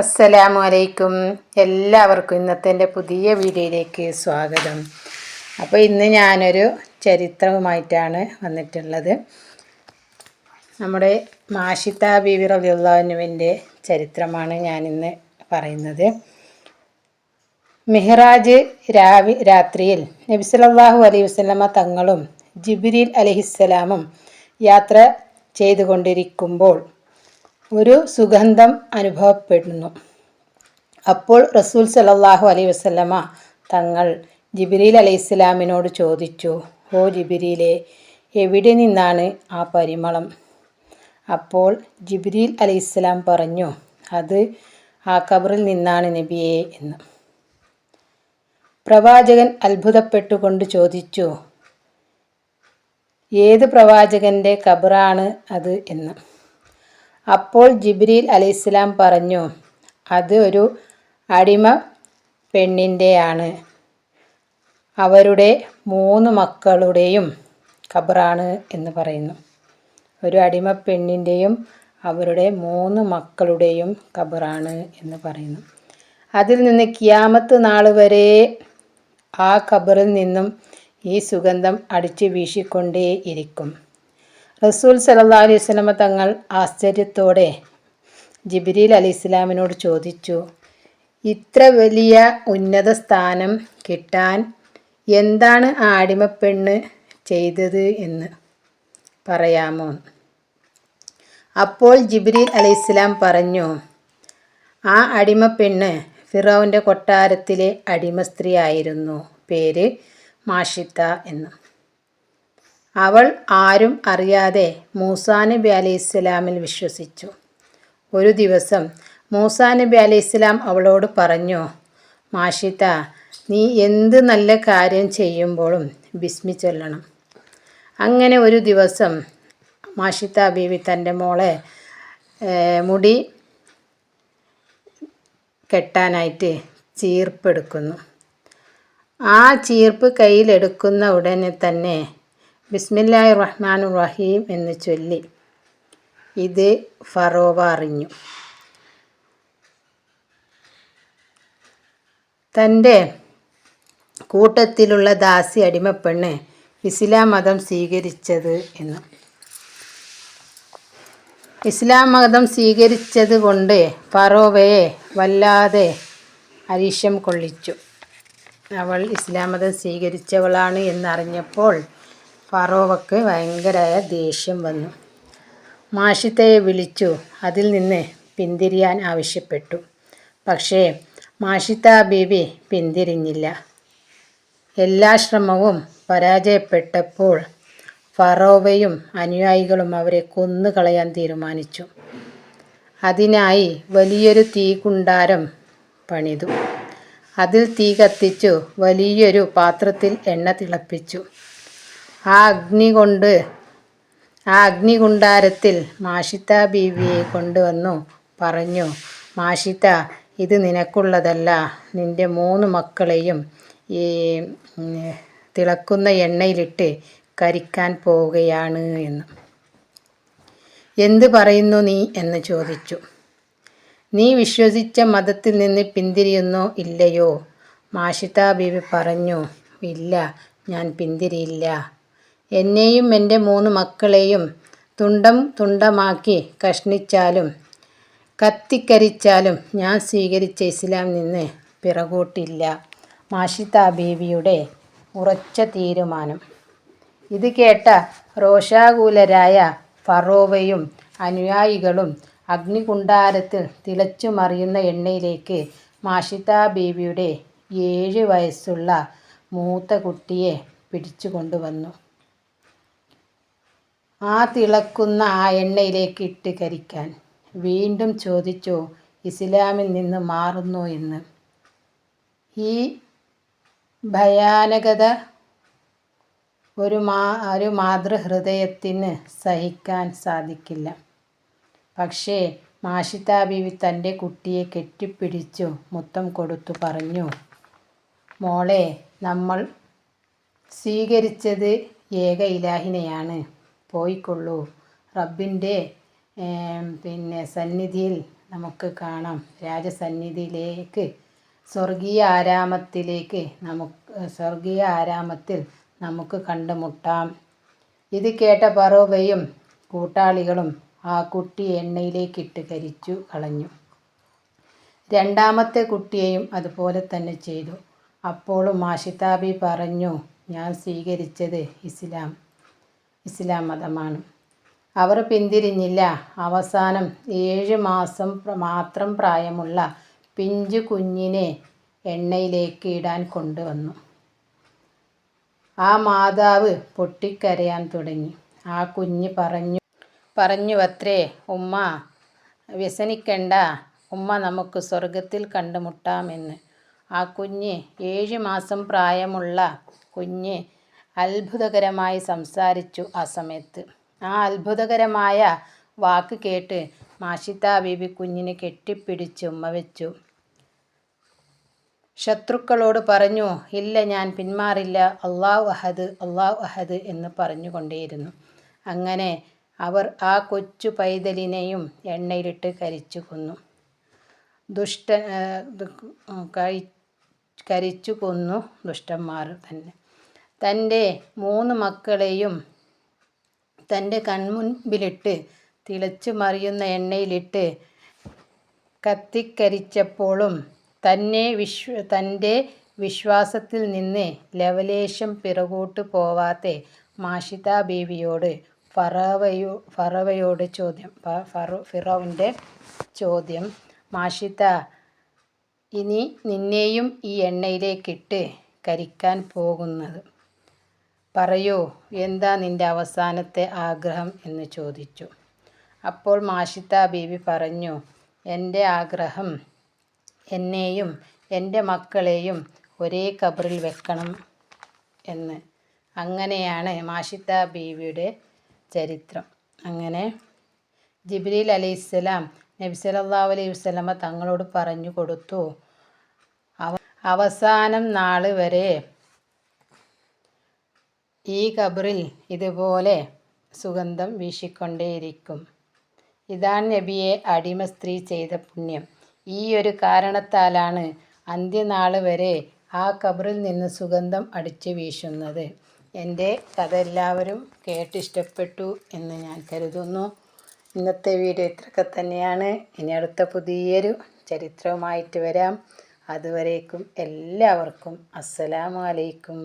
അസ്സലാമു അലൈക്കും. എല്ലാവർക്കും ഇന്നത്തെ എന്റെ പുതിയ വീഡിയോയിലേക്ക് സ്വാഗതം. അപ്പോൾ ഇന്ന് ഞാനൊരു ചരിത്രവുമായിട്ടാണ് വന്നിട്ടുള്ളത്. നമ്മുടെ മാഷിത്ത ബീവി റബിയുള്ളാനുവിന്റെ ചരിത്രമാണ് ഞാനിന്ന് പറയുന്നത്. മെഹ്റാജ് രാവി രാത്രിയിൽ നബി സല്ലല്ലാഹു അലൈഹി വസല്ലമ തങ്ങളും ജിബിരിൽ അലഹിസ്സലാമും യാത്ര ചെയ്തുകൊണ്ടിരിക്കുമ്പോൾ ഒരു സുഗന്ധം അനുഭവപ്പെടുന്നു. അപ്പോൾ റസൂൽ സലല്ലാഹു അലൈ വസല്ലമ തങ്ങൾ ജിബ്രീൽ അലൈഹിസ്സലാമിനോട് ചോദിച്ചു ഓ ജിബിരിയിലെ എവിടെ നിന്നാണ് ആ പരിമളം? അപ്പോൾ ജിബിരിൽ അലൈഹി ഇസ്ലാം പറഞ്ഞു അത് ആ കബറിൽ നിന്നാണ് നബിയെ എന്ന്. പ്രവാചകൻ അത്ഭുതപ്പെട്ടുകൊണ്ട് ചോദിച്ചു ഏത് പ്രവാചകന്റെ കബറാണ് അത്? എന്ന്. അപ്പോൾ ജിബ്രീൽ അലൈഹിസ്സലാം പറഞ്ഞു അത് ഒരു അടിമ പെണ്ണിന്റെയാണ് അവരുടെ മൂന്ന് മക്കളുടെയും ഖബറാണ് എന്ന് പറയുന്നു. ഒരു അടിമ പെണ്ണിന്റെയും അവരുടെ മൂന്ന് മക്കളുടെയും ഖബറാണ് എന്ന് പറയുന്നു. അതിൽ നിന്ന് കിയാമത്ത് നാൾ വരെ ആ ഖബറിൽ നിന്നും ഈ സുഗന്ധം അടിച്ചു വീശിക്കൊണ്ടേ ഇരിക്കും റസൂൽ സലല്ലാ അലൈഹി വസല്ലമ തങ്ങൾ ആശ്ചര്യത്തോടെ ജിബിരിൽ അലി ഇസ്ലാമിനോട് ചോദിച്ചു ഇത്ര വലിയ ഉന്നത സ്ഥാനം കിട്ടാൻ എന്താണ് ആ അടിമപ്പെണ്ണ് ചെയ്തത് എന്ന് പറയാമോ? അപ്പോൾ ജിബ്രീൽ അലി ഇസ്ലാം പറഞ്ഞു ആ അടിമപ്പെണ്ണ് ഫിറോവിന്റെ കൊട്ടാരത്തിലെ അടിമ സ്ത്രീ ആയിരുന്നു പേര് മാഷിത്ത എന്ന്. അവൾ ആരും അറിയാതെ മൂസാ നബി ഇസ്ലാമിൽ വിശ്വസിച്ചു. ഒരു ദിവസം മൂസാ നബി ഇസ്ലാം അവളോട് പറഞ്ഞു മാഷിത്ത നീ എന്ത് നല്ല കാര്യം ചെയ്യുമ്പോഴും ബിസ്മി ചൊല്ലണം. അങ്ങനെ ഒരു ദിവസം മാഷിത്ത ബീവി തന്റെ മോളെ മുടി കെട്ടാനായിട്ട് ചീർപ്പെടുക്കുന്നു. ആ ചീർപ്പ് കയ്യിലെടുക്കുന്ന ഉടനെ തന്നെ ബിസ്മില്ലാഹി റഹ്മാൻ റഹീം എന്ന് ചൊല്ലി. ഇത് ഫറോവ അറിഞ്ഞു. തന്റെ കൂട്ടത്തിലുള്ള ദാസി അടിമപ്പെണ്ണ് ഇസ്ലാം മതം സ്വീകരിച്ചത് എന്ന്. ഇസ്ലാം മതം സ്വീകരിച്ചത് കൊണ്ട് ഫറോവയെ വല്ലാതെ അരീഷം കൊള്ളിച്ചു. അവൾ ഇസ്ലാം മതം സ്വീകരിച്ചവളാണ് എന്നറിഞ്ഞപ്പോൾ ഫറോവക്ക് ഭയങ്കരമായ ദേഷ്യം വന്നു. മാഷിത്തയെ വിളിച്ചു. അതിൽ നിന്ന് പിന്തിരിയാൻ ആവശ്യപ്പെട്ടു. പക്ഷേ മാഷിത്ത ബീബി പിന്തിരിഞ്ഞില്ല. എല്ലാ ശ്രമവും പരാജയപ്പെട്ടപ്പോൾ ഫറോവയും അനുയായികളും അവരെ കൊന്നുകളയാൻ തീരുമാനിച്ചു. അതിനായി വലിയൊരു തീകുണ്ടാരം പണിതു. അതിൽ തീ കത്തിച്ചു വലിയൊരു പാത്രത്തിൽ എണ്ണ തിളപ്പിച്ചു. ആ അഗ്നി കൊണ്ട് ആ അഗ്നികുണ്ടാരത്തിൽ മാഷിത്ത ബീവിയെ കൊണ്ടുവന്നു. പറഞ്ഞു മാഷിത്ത ഇത് നിനക്കുള്ളതല്ല. നിന്റെ മൂന്ന് മക്കളെയും ഈ തിളക്കുന്ന എണ്ണയിലിട്ട് കരിക്കാൻ പോവുകയാണ് എന്ന്. എന്ത് പറയുന്നു നീ? എന്ന് ചോദിച്ചു. നീ വിശ്വസിച്ച മതത്തിൽ നിന്ന് പിന്തിരിയുന്നോ ഇല്ലയോ? മാഷിത ബീവി പറഞ്ഞു ഇല്ല ഞാൻ പിന്തിരിയില്ല. എന്നെയും എന്റെ മൂന്ന് മക്കളെയും തുണ്ടം തുണ്ടമാക്കി കഷ്ണിച്ചാലും കത്തിക്കരിച്ചാലും ഞാൻ സ്വീകരിച്ച ഇസ്ലാം നിന്ന് പിറകോട്ടില്ല. മാഷിത ബീവിയുടെ ഉറച്ച തീരുമാനം. ഇത് കേട്ട രോഷാകുലരായ ഫറോവയും അനുയായികളും അഗ്നികുണ്ടാരത്തിൽ തിളച്ചു മറിയുന്ന എണ്ണയിലേക്ക് മാഷിത ബീവിയുടെ ഏഴ് വയസ്സുള്ള മൂത്ത കുട്ടിയെ പിടിച്ചു കൊണ്ടുവന്നു ആ തിളക്കുന്ന ആ എണ്ണയിലേക്ക് ഇട്ട് കരിക്കാൻ. വീണ്ടും ചോദിച്ചു ഇസ്ലാമിൽ നിന്ന് മാറുന്നു എന്ന്? ഈ ഭയാനകത ഒരു മാ ഒരു മാതൃഹൃദയത്തിന് സഹിക്കാൻ സാധിക്കില്ല. പക്ഷേ മാഷിത ബീവി തന്റെ കുട്ടിയെ കെട്ടിപ്പിടിച്ചു മുത്തം കൊടുത്തു പറഞ്ഞു മോളെ നമ്മൾ സ്വീകരിച്ചത് ഏക ഇലാഹിനെയാണ്. പോയിക്കൊള്ളൂ. റബ്ബിന്റെ പിന്നെ സന്നിധിയിൽ നമുക്ക് കാണാം. രാജസന്നിധിയിലേക്ക് സ്വർഗീയ ആരാമത്തിലേക്ക് നമുക്ക് സ്വർഗീയ ആരാമത്തിൽ നമുക്ക് കണ്ടുമുട്ടാം. ഇത് കേട്ട പറവയും കൂട്ടാളികളും ആ കുട്ടി എണ്ണയിലേക്കിട്ട് കരിച്ചു കളഞ്ഞു. രണ്ടാമത്തെ കുട്ടിയെയും അതുപോലെ തന്നെ ചെയ്തു. അപ്പോഴും മാഷിതാബി പറഞ്ഞു ഞാൻ സ്വീകരിച്ചത് ഇസ്ലാം. ഇസ്ലാം മതമാണ് അവർ പിന്തിരിഞ്ഞില്ല. അവസാനം ഏഴ് മാസം മാത്രം പ്രായമുള്ള പിഞ്ചു കുഞ്ഞിനെ എണ്ണയിലേക്ക് ഇടാൻ കൊണ്ടുവന്നു. ആ മാതാവ് പൊട്ടിക്കരയാൻ തുടങ്ങി. ആ കുഞ്ഞ് പറഞ്ഞു പറഞ്ഞു അത്രേ ഉമ്മ വ്യസനിക്കണ്ട. ഉമ്മ നമുക്ക് സ്വർഗത്തിൽ കണ്ടുമുട്ടാമെന്ന്. ആ കുഞ്ഞ് ഏഴ് മാസം പ്രായമുള്ള കുഞ്ഞ് അത്ഭുതകരമായി സംസാരിച്ചു ആ സമയത്ത്. ആ അത്ഭുതകരമായ വാക്ക് കേട്ട് മാഷിത്ത ബീബി കുഞ്ഞിനെ കെട്ടിപ്പിടിച്ച് ഉമ്മ വെച്ചു. ശത്രുക്കളോട് പറഞ്ഞു ഇല്ല ഞാൻ പിന്മാറില്ല. അള്ളാഹു അഹദ് അള്ളാഹു അഹദ് എന്ന് പറഞ്ഞുകൊണ്ടേയിരുന്നു. അങ്ങനെ അവർ ആ കൊച്ചു പൈതലിനെയും എണ്ണയിലിട്ട് കരിച്ചു കൊന്നു. ദുഷ്ട കരിച്ചു കൊന്നു ദുഷ്ടന്മാർ തന്നെ. തന്റെ മൂന്ന് മക്കളെയും തന്റെ കൺമുൻപിലിട്ട് തിളച്ചു മറിയുന്ന എണ്ണയിലിട്ട് കത്തിക്കരിച്ചപ്പോഴും തന്നെ വിശ്വ തന്റെ വിശ്വാസത്തിൽ നിന്ന് ലവലേശം പിറകോട്ട് പോവാത്ത മാഷിത ബീവിയോട് ഫറവയോ ഫറവയോട് ചോദ്യം ഫറു ഫിറോവിന്റെ ചോദ്യം മാഷിത ഇനി നിന്നെയും ഈ എണ്ണയിലേക്കിട്ട് കരിക്കാൻ പോകുന്നത്? പറയൂ എന്താ നിന്റെ അവസാനത്തെ ആഗ്രഹം എന്ന് ചോദിച്ചു. അപ്പോൾ മാഷിത്ത ബീവി പറഞ്ഞു എന്റെ ആഗ്രഹം എന്നെയും എന്റെ മക്കളെയും ഒരേ കബറിൽ വെക്കണം എന്ന്. അങ്ങനെയാണ് മാഷിത്ത ബീവിയുടെ ചരിത്രം. അങ്ങനെ ജിബ്രീൽ നബി സല്ലല്ലാഹു അലൈഹി വസല്ലമ തങ്ങളോട് പറഞ്ഞു കൊടുത്തു അവ അവസാനം നാൾ വരെ ഈ കബറിൽ ഇതുപോലെ സുഗന്ധം വീശിക്കൊണ്ടേയിരിക്കും. ഇതാണ് നബിയെ അടിമ സ്ത്രീ ചെയ്ത പുണ്യം. ഈ ഒരു കാരണത്താലാണ് അന്ത്യനാൾ വരെ ആ കബറിൽ നിന്ന് സുഗന്ധം അടിച്ചു വീശുന്നത്. എന്റെ കഥ എല്ലാവരും കേട്ടിഷ്ടപ്പെട്ടു എന്ന് ഞാൻ കരുതുന്നു. ഇന്നത്തെ വീഡിയോ ഇത്രയൊക്കെ തന്നെയാണ്. ഇനി അടുത്ത പുതിയൊരു ചരിത്രവുമായിട്ട് വരാം. അതുവരേക്കും എല്ലാവർക്കും അസ്സലാമു അലൈക്കും.